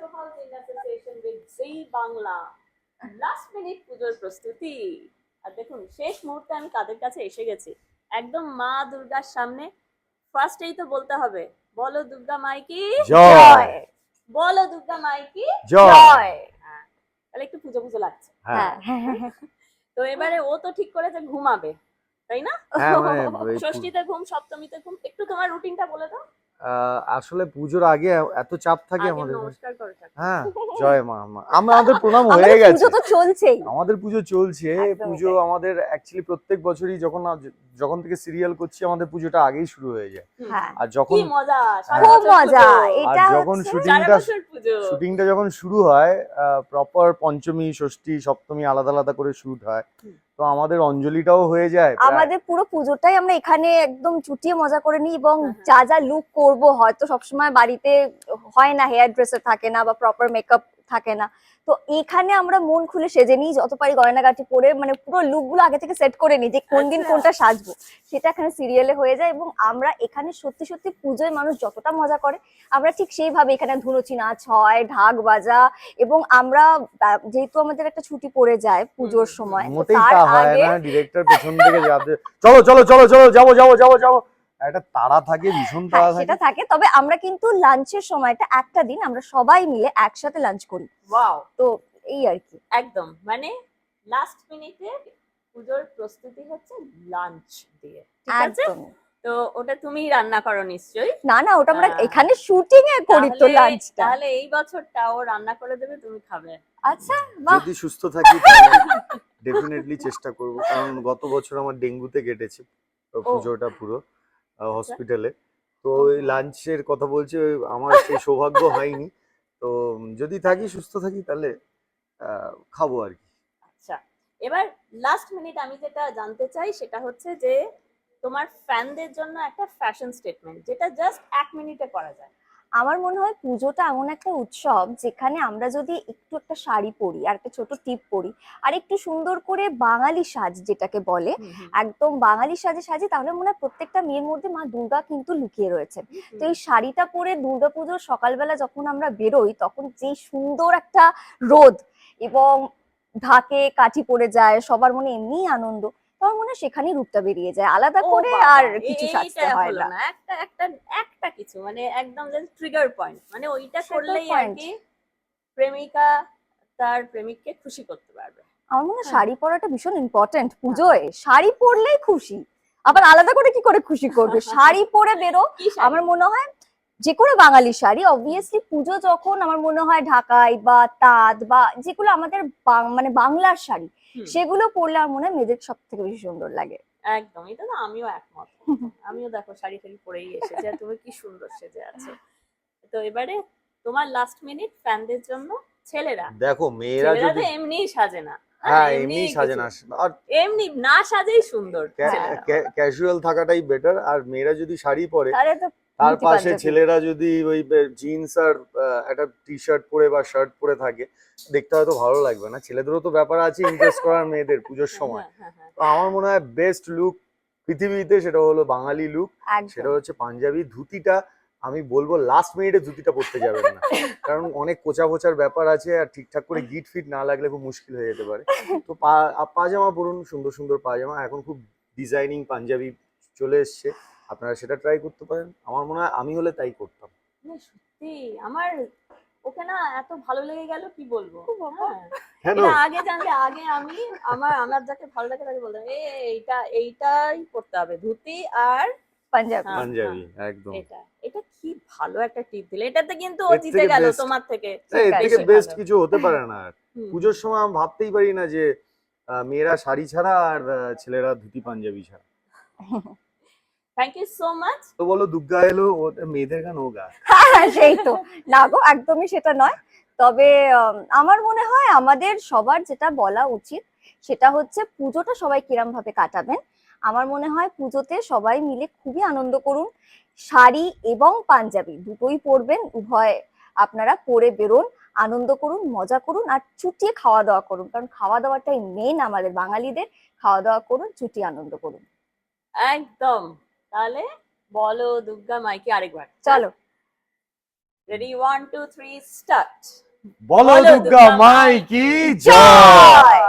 Sohals in association with Zee Bangla last minute পুজোর প্রস্তুতি। আর দেখুন শেষ মুহূর্তে আমি কাদের কাছে এসে গেছি? একদম মা দুর্গার সামনে। ফার্স্টেই তো বলতে হবে বলো দুর্গা মাইকি জয়। বলো দুর্গা মাইকি জয়। হ্যাঁ তাহলে একটু পুজো পুজো লাগছে। হ্যাঁ। তো এবারে ও তো ঠিক করেছে ঘুমাবে তাই না? হ্যাঁ মানে ষষ্ঠীতে ঘুম সপ্তমীতে ঘুম একটু তোমার রুটিনটা বলে দাও। আসলে পুজোর আগে এত চাপ থাকে আমাদের। হ্যাঁ জয় মা মা। আমাদের প্রণাম হয়ে গেছে। পুজো তো চলছেই। আমাদের পুজো চলছে পুজো আমাদের অ্যাকচুয়ালি প্রত্যেক বছরই যখন যখন থেকে সিরিয়াল করছি আমাদের পুজোটা আগেই শুরু হয়ে যায়। হ্যাঁ। আর যখন কি মজা সারা খুব মজা আর এটা যখন শুটিংটা শুটিংটা যখন শুরু হয় প্রপার পঞ্চমী ষষ্ঠী সপ্তমী আলাদা আলাদা করে শুট হয়। তো আমাদের অঞ্জলিটাও হয়ে যায় আমাদের পুরো পুজোটাই আমরা এখানে একদম চুটিয়ে মজা করে নিই এবং হ্যাঁ, হ্যাঁ। যা যা লুক করব হয়তো সবসময় বাড়িতে হয় না হেয়ার ড্রেসার থাকে না বা প্রপার মেকআপ থাকে না তো এখানে আমরা মন খুলে সেজে নিই যত পারি গয়নাগাটি পরে মানে পুরো লুকগুলো আগে থেকে সেট করে নিই যে কোন দিন আচ্ছা। কোনটা সাজবো। সেটা এখানে সিরিয়ালে হয়ে যায় এবং আমরা এখানে সত্যি সত্যি পুজোয় মানুষ যতটা মজা করে আমরা ঠিক সেইভাবে এখানে ধুনুচি নাচ হয় ঢাক বাজা এবং আমরা যেহেতু আমাদের একটা ছুটি পড়ে যায় পুজোর সময় মোটেই তার তা হয় আগে না ডিরেক্টর পেছন থেকে যাবে। চলো চলো চলো চলো যাব যাব যাব যাব। একটা তাড়া থাকে ভীষণ হ্যাঁ, তাড়া সেটা থাকে। থাকে। তবে আমরা কিন্তু লাঞ্চের সময়টা একটা দিন আমরা সবাই মিলে একসাথে লাঞ্চ করি। ওয়াও তো এই আর কি। একদম। মানে লাস্ট মিনিটে পুজোর প্রস্তুতি হচ্ছে লাঞ্চ দিয়ে। ঠিক আছে? তো ওটা তুমিই রান্না করো নিশ্চয়ই। না না ওটা আমরা এখানে শুটিং এ করি তো লাঞ্চটা। তাহলে এই বছরটা ও রান্না করে দেবে তুমি খাবে। আচ্ছা বাহ! যদি সুস্থ থাকি ডেফিনেটলি চেষ্টা করব। কারণ গত বছর আমার ডেঙ্গুতে কেটেছে তো পুজোটা পুরো। হসপিটালে তো ওই লাঞ্চের কথা বলছি আমার সেই সৌভাগ্য হয়নি। তো যদি থাকি সুস্থ থাকি তাহলে খাব আর কি। আচ্ছা। এবার লাস্ট মিনিট আমি যেটা জানতে চাই সেটা হচ্ছে যে তোমার ফ্যানদের জন্য একটা ফ্যাশন স্টেটমেন্ট যেটা জাস্ট এক মিনিটে করা যায়। আমার মনে হয় পুজোটা এমন একটা উৎসব যেখানে আমরা যদি একটু একটা শাড়ি পরি আর একটা ছোট টিপ পরি আর একটু সুন্দর করে বাঙালি সাজ যেটাকে বলে একদম বাঙালি সাজে সাজি তাহলে মনে হয় প্রত্যেকটা মেয়ের মধ্যে মা দুর্গা কিন্তু লুকিয়ে রয়েছে। তো এই শাড়িটা পরে দুর্গাপুজোর সকালবেলা যখন আমরা বেরোই তখন যে সুন্দর একটা রোদ এবং ঢাকে কাঠি পড়ে যায় সবার মনে এমনিই আনন্দ। মনে হয় সেখানেই রূপটা বেরিয়ে যায়। আলাদা করে আর কিছু সাজতে হয় না। একটা একটা একটা কিছু মানে একদম ট্রিগার পয়েন্ট মানে ওইটা করলেই আর কি প্রেমিকা তার প্রেমিককে খুশি করতে পারবে। আমার মনে হয় হ্যাঁ। শাড়ি পরাটা ভীষণ ইম্পর্টেন্ট পুজোয়। শাড়ি পরলেই খুশি। আবার আলাদা করে কি করে খুশি করবে? শাড়ি পরে বেরো। আমার মনে হয় যে কোনো বাঙালি শাড়ি অবভিয়াসলি পুজো যখন আমার মনে হয় ঢাকাই বা তাঁত বা যেগুলো আমাদের মানে বাংলার শাড়ি সেগুলো পরলে আমার মনে হয় মেয়েদের সব থেকে বেশি সুন্দর লাগে। একদম এটা তো আমিও একমত। আমিও দেখো শাড়ি টাড়ি পরেই এসেছি আর তুমি কি সুন্দর সেজে আছো। তো এবারে তোমার লাস্ট মিনিট ফ্যানদের জন্য ছেলেরা দেখো মেয়েরা যদি এমনিই সাজে না। হ্যাঁ এমনিই এমনি সাজে না। আর এমনি না সাজেই সুন্দর ক্যাজুয়াল থাকাটাই বেটার আর মেয়েরা যদি শাড়ি পরে তাহলে তো তার পাশে ছেলেরা যদি ওই জিন্স আর একটা টি শার্ট পরে বা শার্ট পরে থাকে দেখতে হয়তো ভালো লাগবে না। ছেলেদেরও তো ব্যাপার আছে ইমপ্রেস করার মেয়েদের পুজোর সময়। হ্যাঁ, হ্যাঁ, হ্যাঁ। তো আমার মনে হয় বেস্ট লুক পৃথিবীতে সেটা হলো বাঙালি লুক সেটা হচ্ছে পাঞ্জাবি। ধুতিটা আমি বলব লাস্ট মিনিটে ধুতিটা পরতে যাবেন না। কারণ অনেক কোচা কোচার ব্যাপার আছে আর ঠিকঠাক করে গিট ফিট না লাগলে খুব মুশকিল হয়ে যেতে পারে। তো পাজামা পরুন সুন্দর সুন্দর পাজামা। এখন খুব ডিজাইনিং পাঞ্জাবি চলে এসছে। আপনারা সেটা ট্রাই করতে পারেন। আমার মনে হয় আমি হলে তাই করতাম। না, সত্যি। আমার ওকে না এত ভালো লেগে গেল কি বলব? হ্যাঁ। এটা আগে জানলে আগে আমি আমার আমার যাকে ভালো লাগে তাকে বলতাম এ এইটা এইটাই করতে হবে ধুতি আর পাঞ্জাবি। হ্যাঁ, পাঞ্জাবি একদম। এটা এটা কি ভালো একটা টিপ দিলে। এটাতে কিন্তু ও জিতে গেল তোমার থেকে। এই, এর থেকে বেস্ট কিছু হতে পারে না আর। পুজোর সময় আমি ভাবতেই পারি না যে আহ, মেয়েরা শাড়ি ছাড়া আর আহ, ছেলেরা ধুতি পাঞ্জাবি ছাড়া। থ্যাংক ইউ সো মাচ তো বলো দুর্গা এলো ও মেয়েদের গান ও গা। হ্যাঁ সেই তো। না গো একদমই সেটা নয়। তবে আমার মনে হয় আমাদের সবার যেটা বলা উচিত সেটা হচ্ছে পুজোটা সবাই কিরম ভাবে কাটাবেন। আমার মনে হয় পুজোতে সবাই মিলে খুবই আনন্দ করুন। শাড়ি এবং পাঞ্জাবি দুটোই পরবেন উভয় আপনারা পরে বেরোন আনন্দ করুন মজা করুন আর চুটিয়ে খাওয়া দাওয়া করুন। কারণ খাওয়া দাওয়াটাই মেন আমাদের বাঙালিদের। খাওয়া দাওয়া করুন চুটিয়ে আনন্দ করুন। একদম। তাহলে বলো দুর্গা মাইকে আরেকবার। চলো। Ready one two three start বলো দুর্গা মাইকি মাই কি জয়। জয়।